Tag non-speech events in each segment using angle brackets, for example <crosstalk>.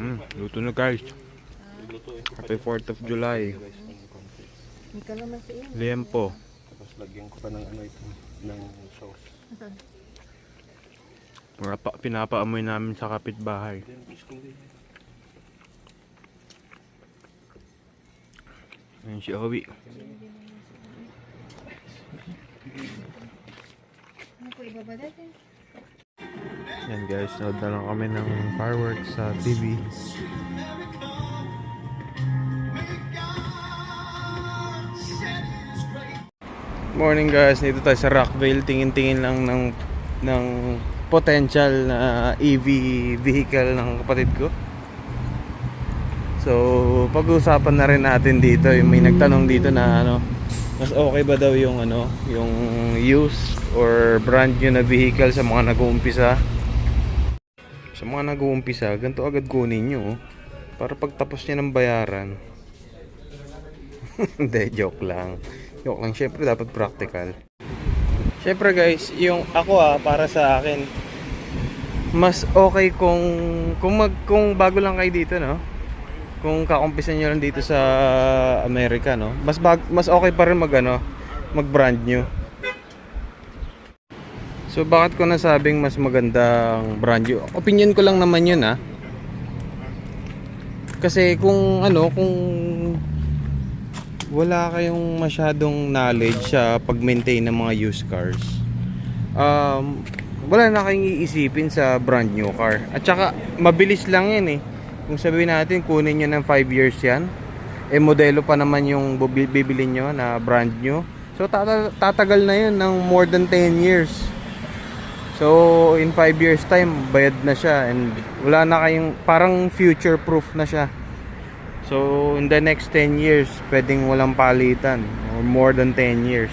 Hmm, luto na guys. Happy 4th of July. Liempo. Tapos lagyan ko pa ng ano ito, ng sauce. <laughs> Mga pa, pinapaamoy namin sa kapitbahay. Ayun si Owi. Ano ko ibaba dati? Yan guys, nod na lang kami ng fireworks sa TV. Morning guys, dito tayo sa Rockville. Tingin-tingin lang ng ng potential na EV vehicle ng kapatid ko. So, pag-uusapan na rin natin dito, may nagtanong dito na ano, mas okay ba daw yung ano, yung used or brand new na vehicle sa mga nag-uumpisa? Sa mga nag-uumpisa, ganito agad kunin nyo. oh. Para pagtapos niya ng bayaran. <laughs> Hindi, joke lang. Joke lang. Siyempre, dapat practical. Siyempre guys, yung ako ah, para sa akin, mas okay kung, kung, mag, kung bago lang kayo dito, no? Kung kakumpisan nyo lang dito sa Amerika, no? Mas, bag, mas okay pa rin mag, ano, mag brand new. So bakit ko nasabing mas magandang brand new? Opinion ko lang naman yun ah. Kasi kung ano, kung wala kayong masyadong knowledge sa pag-maintain ng mga used cars, um, wala na kayong iisipin sa brand new car. At saka, mabilis lang yan eh. Kung sabihin natin, kunin nyo ng 5 years yan, eh modelo pa naman yung bibili nyo na brand new. So tata- tatagal na yun ng more than 10 years. So, in 5 years time, bayad na siya and wala na kayong, parang future proof na siya. So, in the next 10 years, pwedeng walang palitan or more than 10 years.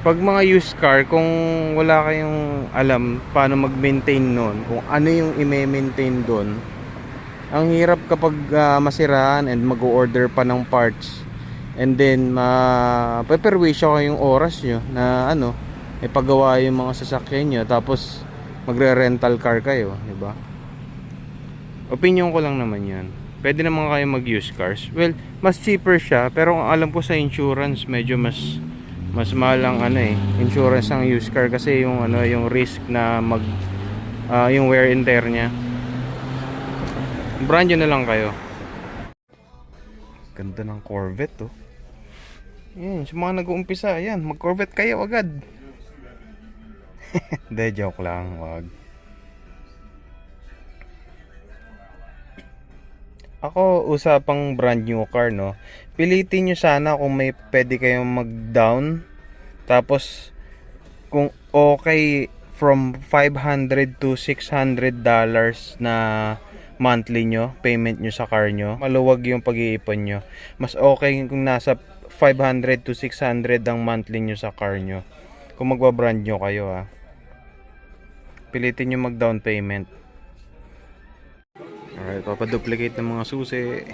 Pag mga used car, kung wala kayong alam paano mag-maintain nun, kung ano yung i-maintain doon, ang hirap kapag ah, masiraan and mag-order pa ng parts and then ma-perwisyo kayong oras nyo na ano, ipagawa yung mga sasakyan nyo tapos magre-rental car kayo, di ba? Opinion ko lang naman yan. Pwede naman kayo mag-use cars. Well, mas cheaper siya, pero alam ko sa insurance, medyo mas mas mahal ang ano eh, insurance ng used car kasi yung ano, yung risk na mag ah, yung wear and tear niya. Brand na lang kayo. Ganda ng Corvette oh. Yan, sa mga nag-uumpisa, yan, mag-Corvette kayo agad. Hindi, joke lang, wag. Ako, usapang brand new car, no? Pilitin nyo sana kung may pwede kayong mag-down. Tapos, kung okay from 500 to 600 dollars na monthly nyo, payment nyo sa car nyo, maluwag yung pag-iipon nyo. Mas okay kung nasa 500 to 600 ang monthly nyo sa car nyo. Kung magbabrand nyo kayo, ah. Pilitin nyo mag-down payment. Alright, papaduplicate ng mga susi.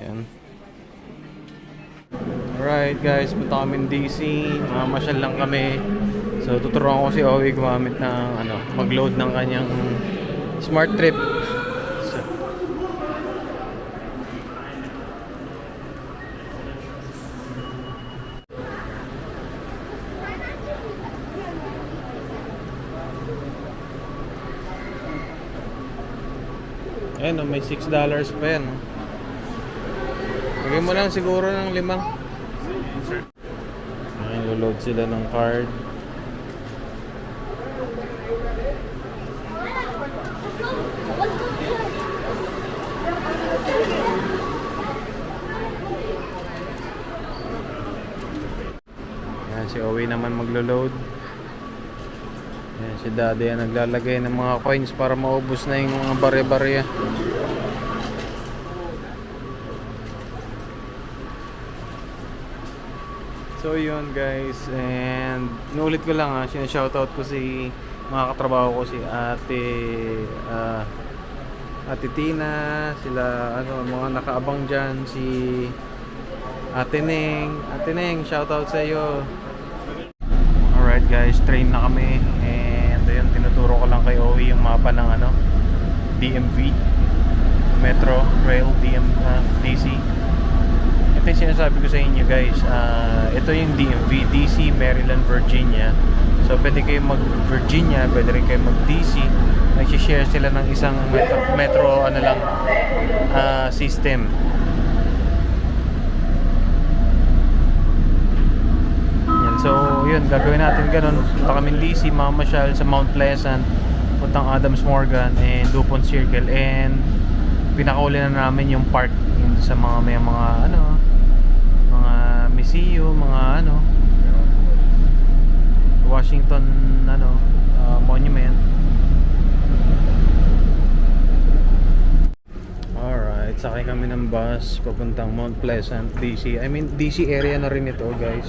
Ayan. Alright guys, punta kami DC. Mamasyal lang kami. So tuturuan ko si Owie gumamit ng ano, mag-load ng kanyang smart trip. So, Ayan, oh, may 6 dollars pa yan. oh. Lagyan mo lang siguro ng limang. Ayan, load sila ng card. Ayan, si Owie naman maglo-load. Si Daddy ang naglalagay ng mga coins para maubos na yung mga bare-bare. So yun guys and nulit ko lang ha, shoutout ko si mga katrabaho ko si Ate ah, Ate Tina, sila ano mga nakaabang diyan si Ate Neng, Ate Neng, shoutout sa iyo. Alright guys, train na kami and ayun tinuturo ko lang kay Owie yung mapa ng ano DMV. Metro Rail DM, ah, DC. Ito yung sinasabi ko sa inyo guys. Ah, ito yung DMV, DC, Maryland, Virginia. So pwede kayo mag Virginia, pwede rin kayo mag DC. Nag-share sila ng isang metro, metro ano lang ah, system. Yan. So, yun, gagawin natin ganun. Punta kami DC, mamasyal sa Mount Pleasant, puntang Adams Morgan and Dupont Circle and pinakauli na namin yung park yung sa mga may mga ano mga museum, mga ano Washington ano uh, monument. Alright, sakay kami ng bus papuntang Mount Pleasant, DC. I mean, DC area na rin ito, guys.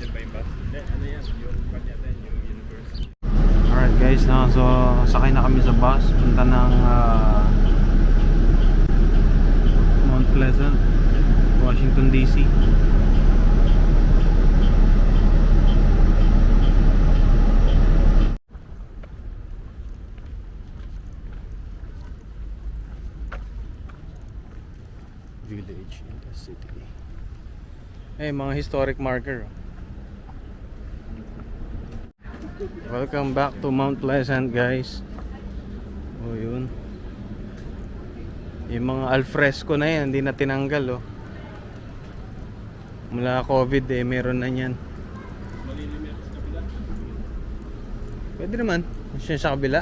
Alright guys, no, so sakay na kami sa bus. Punta ng ah, Mount Pleasant, Washington DC. village in the city. Eh, mga historic marker. oh. Welcome back to Mount Pleasant, guys. Oh, yun. Yung mga alfresco na yan, hindi na tinanggal, oh. Mula COVID, eh, meron na yan. Pwede naman. Siya sa kabila.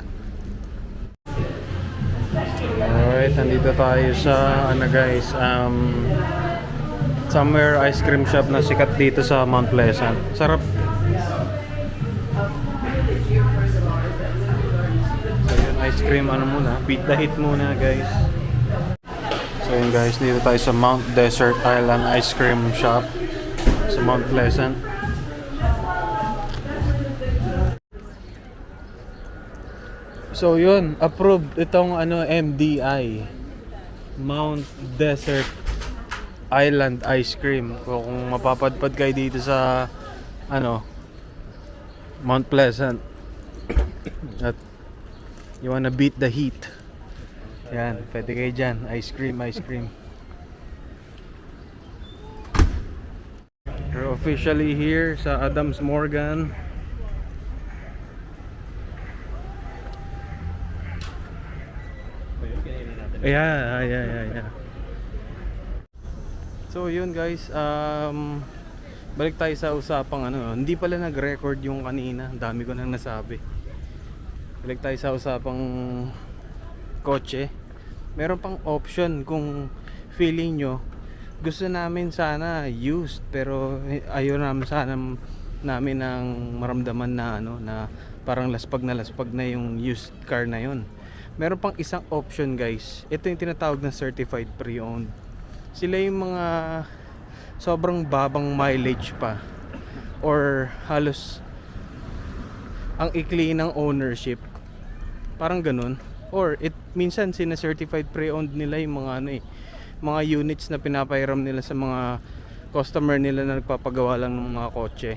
Alright, nandito tayo sa ano guys, um somewhere ice cream shop na sikat dito sa Mount Pleasant. Sarap. Cream ano muna, beat the hit muna guys. So yun guys, dito tayo sa Mount Desert Island Ice Cream Shop sa Mount Pleasant. So yun, approved itong ano MDI Mount Desert Island Ice Cream. Kung mapapadpad kayo dito sa ano Mount Pleasant at you wanna beat the heat. Yan, pwede kayo dyan. Ice cream, ice cream. We're officially here sa Adams Morgan. Yeah, yeah, yeah, yeah. So yun guys, um balik tayo sa usapang ano, hindi pala nag-record yung kanina, dami ko nang nasabi. Balik tayo sa usapang kotse. Meron pang option kung feeling nyo gusto namin sana used pero ayaw namin sana namin ang maramdaman na ano na parang laspag na laspag na yung used car na yun. Meron pang isang option guys. Ito yung tinatawag na certified pre-owned. Sila yung mga sobrang babang mileage pa or halos ang ikli ng ownership. Parang ganun. Or it minsan sina certified pre-owned nila yung mga ano eh, mga units na pinapairam nila sa mga customer nila na nagpapagawa lang ng mga kotse.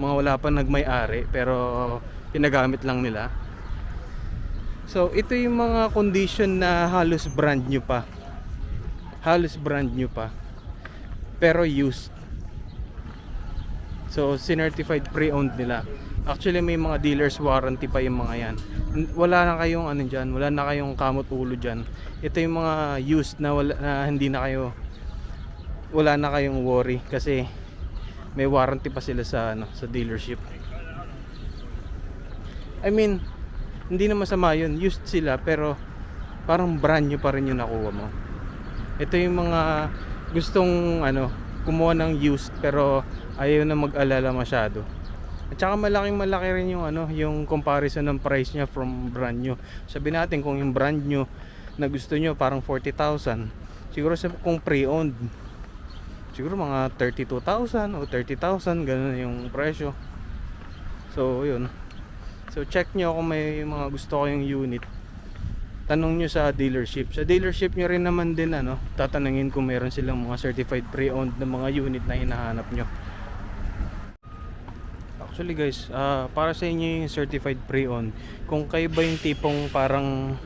Mga wala pa nagmay-ari pero pinagamit lang nila. So, ito yung mga condition na halos brand new pa. Halos brand new pa. Pero used. So, sinertified pre-owned nila. Actually, may mga dealers warranty pa yung mga yan. Wala na kayong ano dyan, wala na kayong kamot ulo dyan. Ito yung mga used na, wala, na hindi na kayo wala na kayong worry kasi may warranty pa sila sa ano sa dealership. I mean, hindi na masama yun. Used sila pero parang brand new pa rin yung nakuha mo. Ito yung mga gustong ano, kumuha ng used pero ayaw na mag-alala masyado. At saka malaking malaki rin yung ano, yung comparison ng price niya from brand new. Sabi natin kung yung brand new na gusto nyo parang 40,000. Siguro sa kung pre-owned siguro mga 32,000 o 30,000 ganun yung presyo. So, yun. So, check nyo kung may mga gusto kayong unit. Tanong nyo sa dealership. Sa dealership nyo rin naman din, ano, tatanungin kung meron silang mga certified pre-owned na mga unit na hinahanap nyo. Actually guys, ah, para sa inyo yung certified pre-owned, kung kayo ba yung tipong parang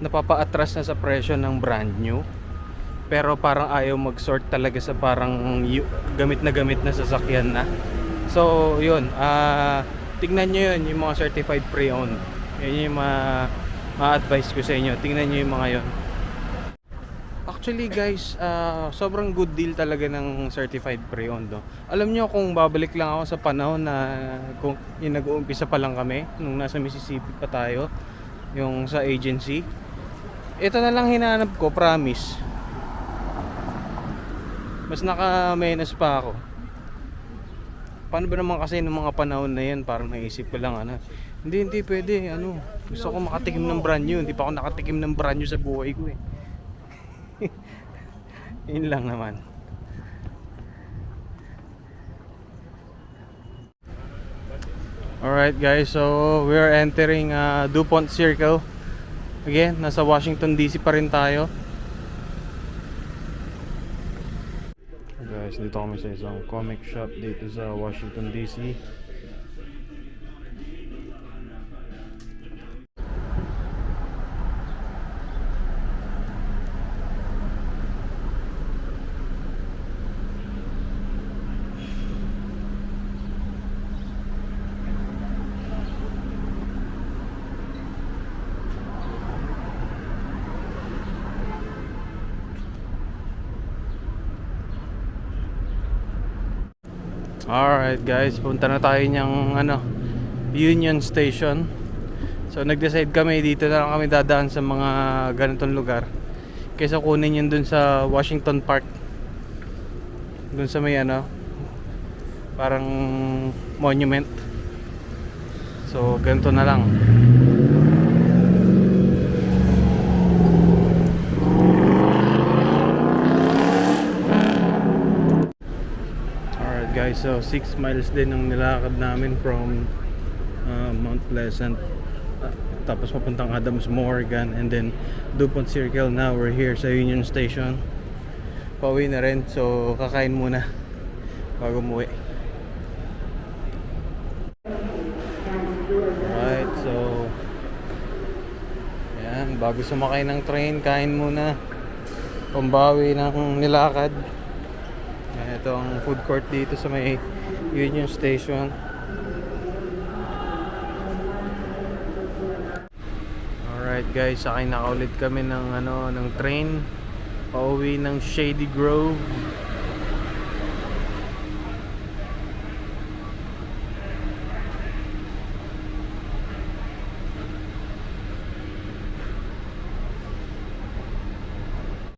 napapa-atras na sa presyo ng brand new, pero parang ayaw mag-sort talaga sa parang gamit na gamit na sasakyan na. So, yun. ah tignan nyo yun, yung mga certified pre-owned. Yun yung ma- ma-advise ko sa inyo. Tingnan nyo yung mga yun. Actually guys, ah, sobrang good deal talaga ng certified pre-owned. No? Alam nyo kung babalik lang ako sa panahon na kung yung nag-uumpisa pa lang kami, nung nasa Mississippi pa tayo, yung sa agency. Ito na lang hinanap ko, promise. Mas naka-menos pa ako. Paano ba naman kasi ng mga panahon na yan, parang naisip ko lang ano. Hindi, hindi pwede. Ano, gusto ko makatikim ng brand new. Hindi pa ako nakatikim ng brand new sa buhay ko eh. Yun lang naman. Alright guys, so we are entering uh, DuPont Circle. Again, nasa Washington DC pa rin tayo. Guys, dito kami sa isang comic shop dito sa Washington DC. Alright guys, punta na tayo niyang ano, Union Station. So nag-decide kami dito na lang kami dadaan sa mga ganitong lugar. Kaysa kunin yun dun sa Washington Park. Dun sa may ano, parang monument. So ganito na lang. Alright guys, so 6 miles din ang nilakad namin from uh, Mount Pleasant. Uh, tapos papuntang Adams Morgan and then DuPont Circle. Now we're here sa Union Station. Pauwi na rin. So kakain muna bago umuwi. Alright, so yan, bago sumakay ng train kain muna. Pambawi ng nilakad Ito ang food court dito sa may Union Station. Alright guys, sakay na ulit kami ng ano ng train pauwi ng Shady Grove